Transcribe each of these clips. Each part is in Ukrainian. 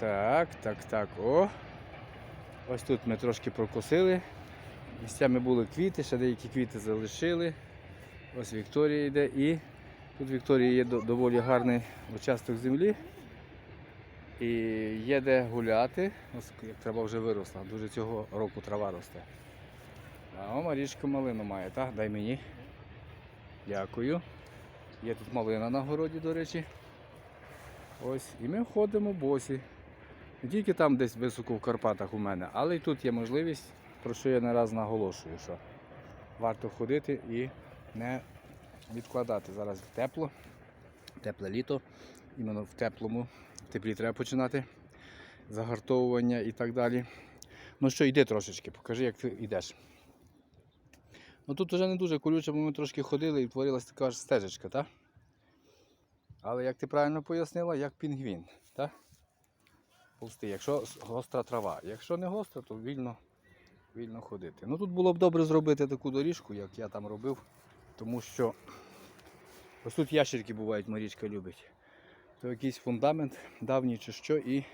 Так, так, так. О. Ось тут ми трошки прокосили. Місцями були квіти, ще деякі квіти залишили. Ось Вікторія йде і тут Вікторія є доволі гарний участок землі. І є де гуляти. Ось як трава вже виросла. Дуже цього року трава росте. А о, Марічка малину має, так? Дай мені. Дякую. Є тут малина на городі, до речі. Ось. І ми ходимо босі. Не тільки там десь високо в Карпатах у мене, але й тут є можливість, про що я не раз наголошую, що варто ходити і не відкладати. Зараз тепло, тепле літо. Іменно в теплому, в теплі треба починати загартовування і так далі. Ну що, йди трошечки, покажи, як ти йдеш. Ну тут вже не дуже колюче, бо ми трошки ходили і утворилася така ж стежечка, так? Але як ти правильно пояснила, як пінгвін, так? Пустий, якщо гостра трава. Якщо не гостра, то вільно, вільно ходити. Ну тут було б добре зробити таку доріжку, як я там робив, тому що ось тут ящерки бувають, Марічка любить. То якийсь фундамент давній чи що і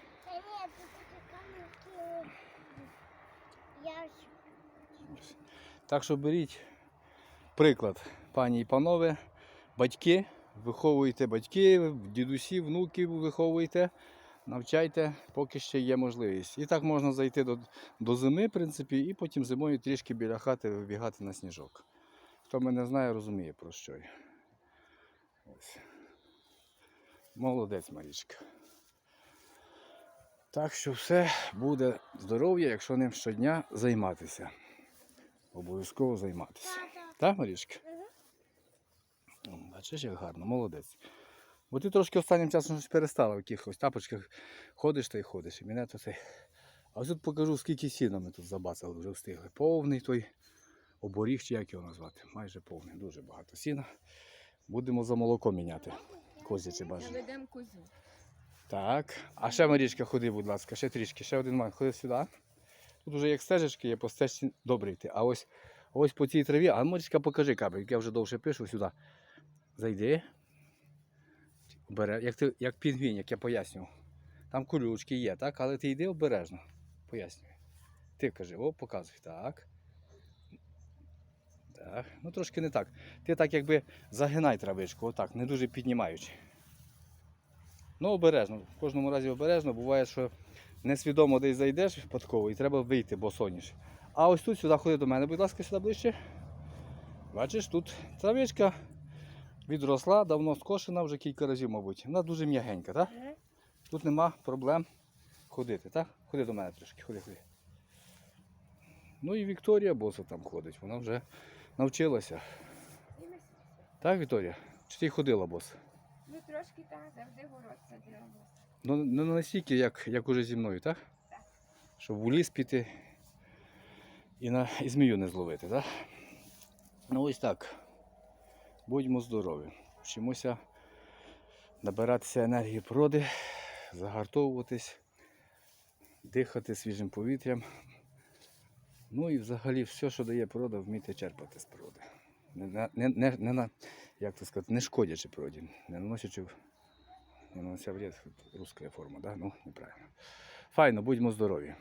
Так що беріть приклад, пані і панове, батьки, виховуйте батьків, дідусів, внуків виховуйте, навчайте, поки ще є можливість. І так можна зайти до, до зими, в принципі, і потім зимою трішки біля хати вибігати на сніжок. Хто мене знає, розуміє про що я. Ось. Молодець, Марічка. Так що все буде здоров'я, якщо ним щодня займатися. Обов'язково займатися. Так, Марічка? Бачиш, як гарно, молодець. Бо ти трошки останнім часом щось перестала в якихось тапочках ходиш та й ходиш. І мене то це. А ось тут покажу, скільки сіна ми тут забацали, вже встигли. Повний той оборіг, чи як його назвати. Майже повний, дуже багато сіна. Будемо за молоко міняти. Козяче бажано. Заведемо козу. Так. А ще Марічка, ходи, будь ласка, ще трішки, ще один ман, ходи сюди. Тут вже як стежечки є, по стежці добре йти. А ось, ось по цій траві, а Марічка, покажи кабель, я вже довше пишу сюди. Зайди. Бере, як, ти, як пінгвін, як я пояснював. Там колючки є, так? Але ти йди обережно. Пояснюй. Ти кажи, о, показуй. Так. Так. Ну трошки не так. Ти так якби загинай травичку, отак, не дуже піднімаючи. Ну, обережно. В кожному разі обережно. Буває, що несвідомо десь зайдеш випадково і треба вийти, бо соніш. А ось тут сюди ходи до мене, будь ласка, сюди ближче. Бачиш, тут травичка відросла, давно скошена, вже кілька разів, мабуть. Вона дуже м'ягенька, так? Ага. Тут нема проблем ходити, так? Ходи до мене трошки, ходи, ходи. Ну і Вікторія боса там ходить, вона вже навчилася. Ми, Так, Вікторія? Чи ти ходила бос? ми трошки так завжди город садимо. Ну, не настільки, як, як уже зі мною, так? Так. Щоб в ліс піти і, на, і змію не зловити, так? Ну ось так. Будьмо здорові. Вчимося набиратися енергії природи, загартовуватись, дихати свіжим повітрям. Ну і взагалі все, що дає природа, вміти черпати з природи. Не, не, не, не, як то сказати, не шкодячи природі, не наносячи не нанося вред, русская форма, да? Ну, неправильно. Файно, будьмо здорові.